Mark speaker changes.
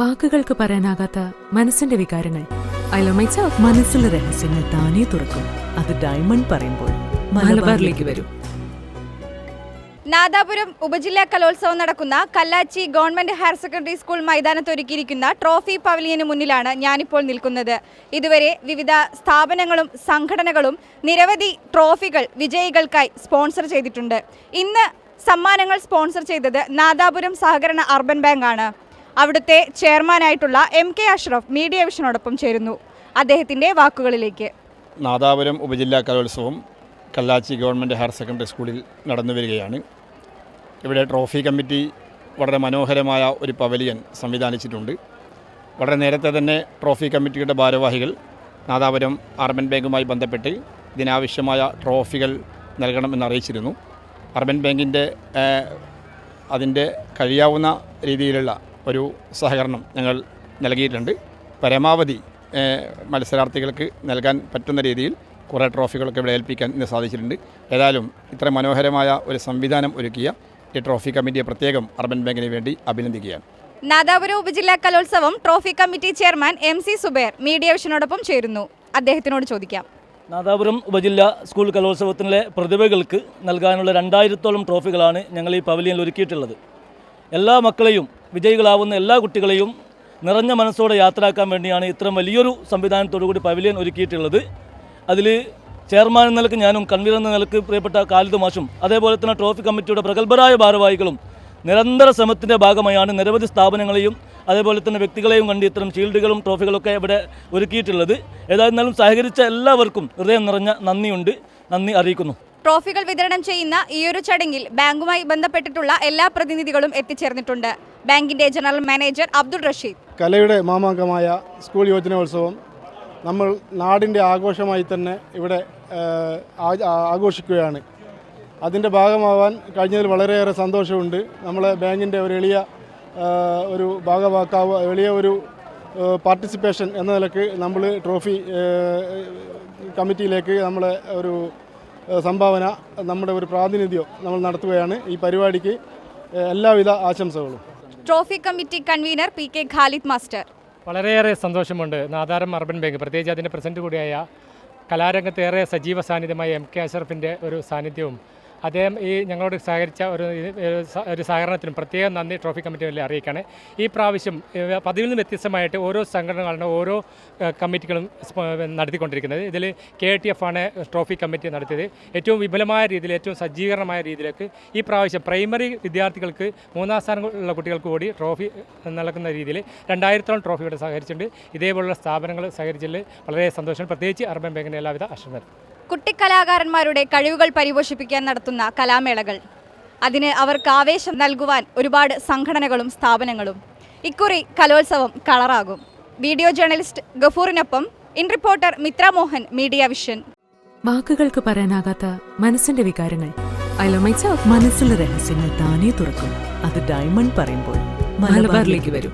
Speaker 1: വാക്കുകൾക്ക് പറയാനാകാത്ത മനസ്സിന്റെ വികാരങ്ങൾ. ഐലോമൈറ്റ്സ് ഓഫ്
Speaker 2: മനസ്സിലെ രഹസ്യങ്ങൾ താനേ തുറക്കും. അത് ഡയമണ്ട് പറയുമ്പോൾ
Speaker 1: മലബാറിലേക്ക് വരും.
Speaker 3: നാദാപുരം ഉപജില്ലാ കലോത്സവം നടക്കുന്ന Kallachi government higher secondary school മൈതാനത്ത് ഒരുക്കിയിരിക്കുന്ന ട്രോഫി പവലിയന് മുന്നിലാണ് ഞാനിപ്പോൾ നിൽക്കുന്നത്. ഇതുവരെ വിവിധ സ്ഥാപനങ്ങളും സംഘടനകളും നിരവധി ട്രോഫികൾ വിജയികൾക്കായി സ്പോൺസർ ചെയ്തിട്ടുണ്ട്. ഇന്ന് സമ്മാനങ്ങൾ സ്പോൺസർ ചെയ്തത് നാദാപുരം സഹകരണ അർബൻ ബാങ്ക് ആണ് അവിടുത്തെ ചെയർമാനായിട്ടുള്ള എം കെ അഷ്റഫ് മീഡിയ വിഷനോടൊപ്പം ചേരുന്നു. അദ്ദേഹത്തിന്റെ വാക്കുകളിലേക്ക്.
Speaker 4: നാദാപുരം ഉപജില്ലാ കലോത്സവം കല്ലാച്ചി ഗവൺമെന്റ് ഹയർ സെക്കൻഡറി സ്കൂളിൽ നടന്നു വരികയാണ്. ഇവിടെ ട്രോഫി കമ്മിറ്റി വളരെ മനോഹരമായ ഒരു പവലിയൻ സംവിധാനിച്ചിട്ടുണ്ട്. വളരെ നേരത്തെ തന്നെ ട്രോഫി കമ്മിറ്റിയുടെ ഭാരവാഹികൾ നാദാപുരം അർബൻ ബാങ്കുമായി ബന്ധപ്പെട്ട് ഇതിനാവശ്യമായ ട്രോഫികൾ നൽകണമെന്ന് അറിയിച്ചിരുന്നു അർബൻ ബാങ്കിന്റെ അതിന്റെ കഴിയാവുന്ന രീതിയിലുള്ള ഒരു സഹകരണം ഞങ്ങൾ നൽകിയിട്ടുണ്ട്. പരമാവധി മത്സരാർത്ഥികൾക്ക് നൽകാൻ പറ്റുന്ന രീതിയിൽ കുറേ ട്രോഫികളൊക്കെ ഇവിടെ ഏൽപ്പിക്കാൻ ഇന്ന് സാധിച്ചിട്ടുണ്ട്. ഏതായാലും ഇത്ര മനോഹരമായ ഒരു സംവിധാനം ഒരുക്കിയ ഈ ട്രോഫി കമ്മിറ്റിയെ പ്രത്യേകം അർബൻ ബാങ്കിന് വേണ്ടി അഭിനന്ദിക്കുകയാണ്.
Speaker 3: നാദാപുരം ഉപജില്ലാ കലോത്സവം trophy committee chairman M C Zubair media വിഷനോടൊപ്പം ചേരുന്നു. അദ്ദേഹത്തിനോട് ചോദിക്കാം.
Speaker 5: നാദാപുരം ഉപജില്ലാ സ്കൂൾ കലോത്സവത്തിലെ പ്രതിഭകൾക്ക് നൽകാനുള്ള രണ്ടായിരത്തോളം ട്രോഫികളാണ് ഞങ്ങൾ ഈ പവലിയനിൽ ഒരുക്കിയിട്ടുള്ളത്. എല്ലാ മക്കളെയും വിജയികളാവുന്ന എല്ലാ കുട്ടികളെയും നിറഞ്ഞ മനസ്സോടെ യാത്രയാക്കാൻ വേണ്ടിയാണ് ഇത്തരം വലിയൊരു സംവിധാനത്തോടു കൂടി പവിലിയൻ ഒരുക്കിയിട്ടുള്ളത്. അതിൽ ചെയർമാൻ എന്ന നിലയ്ക്ക് ഞാനും കൺവീനർ എന്ന നിലയ്ക്ക് പ്രിയപ്പെട്ട കാലിദ് മാഷും അതേപോലെ തന്നെ ട്രോഫി കമ്മിറ്റിയുടെ പ്രഗത്ഭരായ ഭാരവാഹികളും നിരന്തര ശ്രമത്തിന്റെ ഭാഗമായാണ് നിരവധി സ്ഥാപനങ്ങളെയും അതേപോലെ തന്നെ വ്യക്തികളെയും കണ്ട് ഇത്തരം ഷീൽഡുകളും ട്രോഫികളൊക്കെ ഇവിടെ ഒരുക്കിയിട്ടുള്ളത്. ഏതായിരുന്നാലും സഹകരിച്ച എല്ലാവർക്കും ഹൃദയം നിറഞ്ഞ നന്ദിയുണ്ട്. നന്ദി അറിയിക്കുന്നു.
Speaker 3: ട്രോഫികൾ വിതരണം ചെയ്യുന്ന ഈ ഒരു ചടങ്ങിൽ ബാങ്കുമായി ബന്ധപ്പെട്ടിട്ടുള്ള എല്ലാ പ്രതിനിധികളും എത്തിച്ചേർന്നിട്ടുണ്ട്. ബാങ്കിന്റെ ജനറൽ മാനേജർ അബ്ദുൾ റഷീദ്.
Speaker 6: കലയുടെ മാമാങ്കമായ സ്കൂൾ യോജനോത്സവം നമ്മൾ നാടിന്റെ ആഘോഷമായി തന്നെ ഇവിടെ ആഘോഷിക്കുകയാണ്. അതിന്റെ ഭാഗമാവാൻ കഴിഞ്ഞതിൽ വളരെയേറെ സന്തോഷമുണ്ട്. നമ്മളെ ബാങ്കിന്റെ ഒരു എളിയ ഒരു ഭാഗവാക്കാവ് എളിയ ഒരു പാർട്ടിസിപ്പേഷൻ എന്ന നിലയ്ക്ക് നമ്മൾ ട്രോഫി കമ്മിറ്റിയിലേക്ക് നമ്മളെ ഒരു സംഭാവന നമ്മുടെ ഒരു പ്രാതിനിധ്യം നമ്മൾ നടത്തുകയാണ്. ഈ പരിപാടിക്ക് എല്ലാവിധ ആശംസകളും.
Speaker 3: Trophy committee convener P K Khalid master.
Speaker 7: വളരെയേറെ സന്തോഷമുണ്ട്. നാദാരം അർബൻ ബാങ്ക് പ്രത്യേകിച്ച് അതിന്റെ പ്രസിഡന്റ് കൂടിയായ കലാരംഗത്ത് ഏറെ സജീവ സാന്നിധ്യമായ എം കെ അഷറഫിന്റെ ഒരു സാന്നിധ്യവും അദ്ദേഹം ഈ ഞങ്ങളോട് സഹകരിച്ച ഒരു ഒരു സഹകരണത്തിനും പ്രത്യേകം നന്ദി ട്രോഫി കമ്മിറ്റി വലിയ അറിയിക്കുകയാണ് ഈ പ്രാവശ്യം പതിവിൽ നിന്ന് വ്യത്യസ്തമായിട്ട് ഓരോ സംഘടനകളുടെ ഓരോ കമ്മിറ്റികളും നടത്തിക്കൊണ്ടിരിക്കുന്നത്. ഇതിൽ കെ ടി എഫ് ആണ് ട്രോഫി കമ്മിറ്റി നടത്തിയത്. ഏറ്റവും വിപുലമായ രീതിയിൽ ഏറ്റവും സജ്ജീകരണമായ രീതിയിലേക്ക് ഈ പ്രാവശ്യം പ്രൈമറി വിദ്യാർത്ഥികൾക്ക് മൂന്നാം സ്ഥാനമുള്ള കുട്ടികൾക്ക് കൂടി ട്രോഫി നൽകുന്ന രീതിയിൽ രണ്ടായിരത്തോളം ട്രോഫി ഇവിടെ സഹകരിച്ചിട്ടുണ്ട്. ഇതേപോലുള്ള സ്ഥാപനങ്ങൾ സഹകരിച്ചതിൽ വളരെ സന്തോഷം പ്രത്യേകിച്ച് അർബൻ ബാങ്കിന്റെ എല്ലാവിധ അശ്രമം
Speaker 3: കുട്ടിക്കലാകാരന്മാരുടെ കഴിവുകൾ പരിപോഷിപ്പിക്കാൻ നടത്തുന്ന കലാമേളകൾ. അതിന് അവർക്ക് ആവേശം നൽകുവാൻ ഒരുപാട് സംഘടനകളും സ്ഥാപനങ്ങളും. ഇക്കുറി കലോത്സവം കളറാകും. വീഡിയോ ജേർണലിസ്റ്റ് ഗഫൂറിനൊപ്പം in reporter Mitra Mohan media vision.
Speaker 1: വാക്കുകൾക്ക് പറയാനാകാത്ത മനസ്സിന്റെ വികാരങ്ങൾ.
Speaker 2: മനസ്സിലെ രഹസ്യങ്ങൾ താനേ തുറക്കും. അത് ഡയമണ്ട് പറയുമ്പോൾ
Speaker 1: മലബാറിലേക്ക് വരും.